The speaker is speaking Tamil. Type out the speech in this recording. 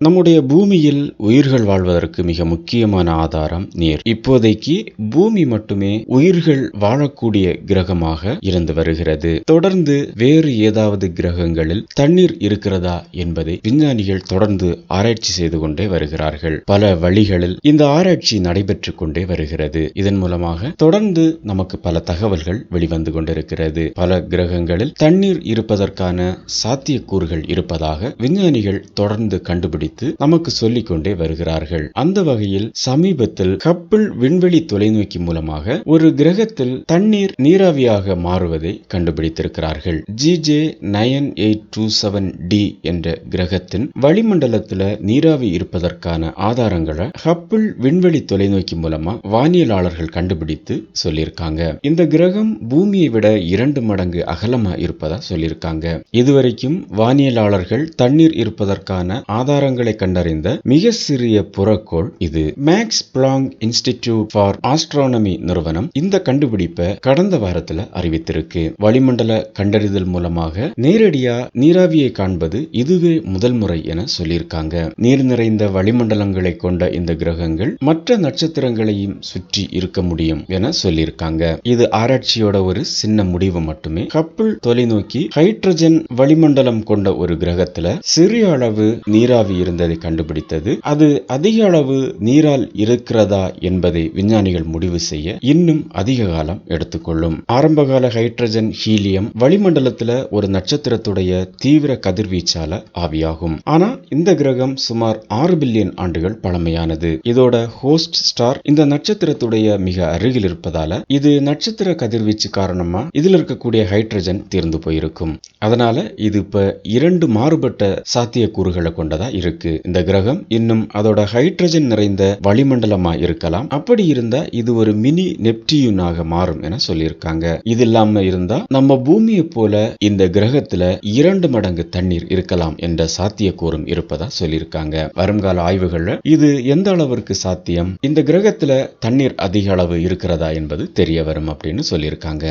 நம்முடைய பூமியில் உயிர்கள் வாழ்வதற்கு மிக முக்கியமான ஆதாரம் நீர். இப்போதைக்கு பூமி மட்டுமே உயிர்கள் வாழக்கூடிய கிரகமாக இருந்து வருகிறது. தொடர்ந்து வேறு ஏதாவது கிரகங்களில் தண்ணீர் இருக்கிறதா என்பதை விஞ்ஞானிகள் தொடர்ந்து ஆராய்ச்சி செய்து கொண்டே வருகிறார்கள். பல வழிகளில் இந்த ஆராய்ச்சி நடைபெற்று கொண்டே வருகிறது. இதன் மூலமாக தொடர்ந்து நமக்கு பல தகவல்கள் வெளிவந்து கொண்டிருக்கிறது. பல கிரகங்களில் தண்ணீர் இருப்பதற்கான சாத்தியக்கூறுகள் இருப்பதாக விஞ்ஞானிகள் தொடர்ந்து கண்டுபிடி குறித்து நமக்கு சொல்லிக்கொண்டே வருகிறார்கள். அந்த வகையில் சமீபத்தில் கப்பல் விண்வெளி தொலைநோக்கி மூலமாக ஒரு கிரகத்தில் தண்ணீர் நீராவியாக மாறுவதை கண்டுபிடித்திருக்கிறார்கள். G J nine eight two seven d என்ற கிரகத்தின் வளிமண்டலத்தில் நீராவி இருப்பதற்கான ஆதாரங்களை கப்பிள் விண்வெளி தொலைநோக்கி மூலமா வானியலாளர்கள் கண்டுபிடித்து சொல்லியிருக்காங்க. இந்த கிரகம் பூமியை விட இரண்டு மடங்கு அகலமா இருப்பதா சொல்லியிருக்காங்க. இதுவரைக்கும் வானியலாளர்கள் தண்ணீர் இருப்பதற்கான ஆதாரங்கள் விவரங்களை கண்டறிந்த மிக சிறிய புறக்கோள் இது. Max Planck institute for astronomy நிறுவனம் இந்த கண்டுபிடிப்பை கடந்த வாரத்துல அறிவித்திருக்கு. வளிமண்டல கண்டறிதல் மூலமாக நேரடியா நீராவியை காண்பது இதுவே முதல் முறை என சொல்லியிருக்காங்க. நீர் நிறைந்த வளிமண்டலங்களை கொண்ட இந்த கிரகங்கள் மற்ற நட்சத்திரங்களையும் சுற்றி இருக்க முடியும் என சொல்லியிருக்காங்க. இது ஆராய்ச்சியோட ஒரு சின்ன முடிவு மட்டுமே. கப்பல் தொலைநோக்கி ஹைட்ரஜன் வளிமண்டலம் கொண்ட ஒரு கிரகத்துல சிறிய அளவு நீராவி இருந்ததை கண்டுபிடித்தது. அது அதிக அளவு நீரால் இருக்கிறதா என்பதை விஞ்ஞானிகள் முடிவு செய்ய இன்னும் அதிக காலம் எடுத்துக்கொள்ளும். ஆரம்பகால ஹைட்ரஜன் ஹீலியம் வளிமண்டலத்துல ஒரு நட்சத்திரத்துடைய தீவிர கதிர்வீச்சால ஆவியாகும். ஆனா இந்த கிரகம் சுமார் ஆறு பில்லியன் ஆண்டுகள் பழமையானது. இதோட ஹோஸ்ட் ஸ்டார் இந்த நட்சத்திரத்துடைய மிக அருகில் இருப்பதால இது நட்சத்திர கதிர்வீச்சு காரணமா இதுல இருக்கக்கூடிய ஹைட்ரஜன் தீர்ந்து போயிருக்கும். அதனால இது இப்ப இரண்டு மாறுபட்ட சாத்தியக்கூறுகளை கொண்டதா இருக்கு. இருக்கு. இந்த கிரகம் இன்னும் அதோட ஹைட்ரஜன் நிறைந்த வளிமண்டலமா இருக்கலாம். அப்படி இருந்தா இது ஒரு மினி நெப்டியூனாக மாறும் என சொல்லியிருக்காங்க. இது இல்லாம இருந்தா நம்ம பூமியை போல இந்த கிரகத்துல இரண்டு மடங்கு தண்ணீர் இருக்கலாம் என்ற சாத்தியக்கூறும் இருப்பதா சொல்லியிருக்காங்க. வருங்கால ஆய்வுகள்ல இது எந்த அளவிற்கு சாத்தியம்? இந்த கிரகத்துல தண்ணீர் அதிக அளவு இருக்கிறதா என்பது தெரிய வரும் அப்படின்னு சொல்லியிருக்காங்க.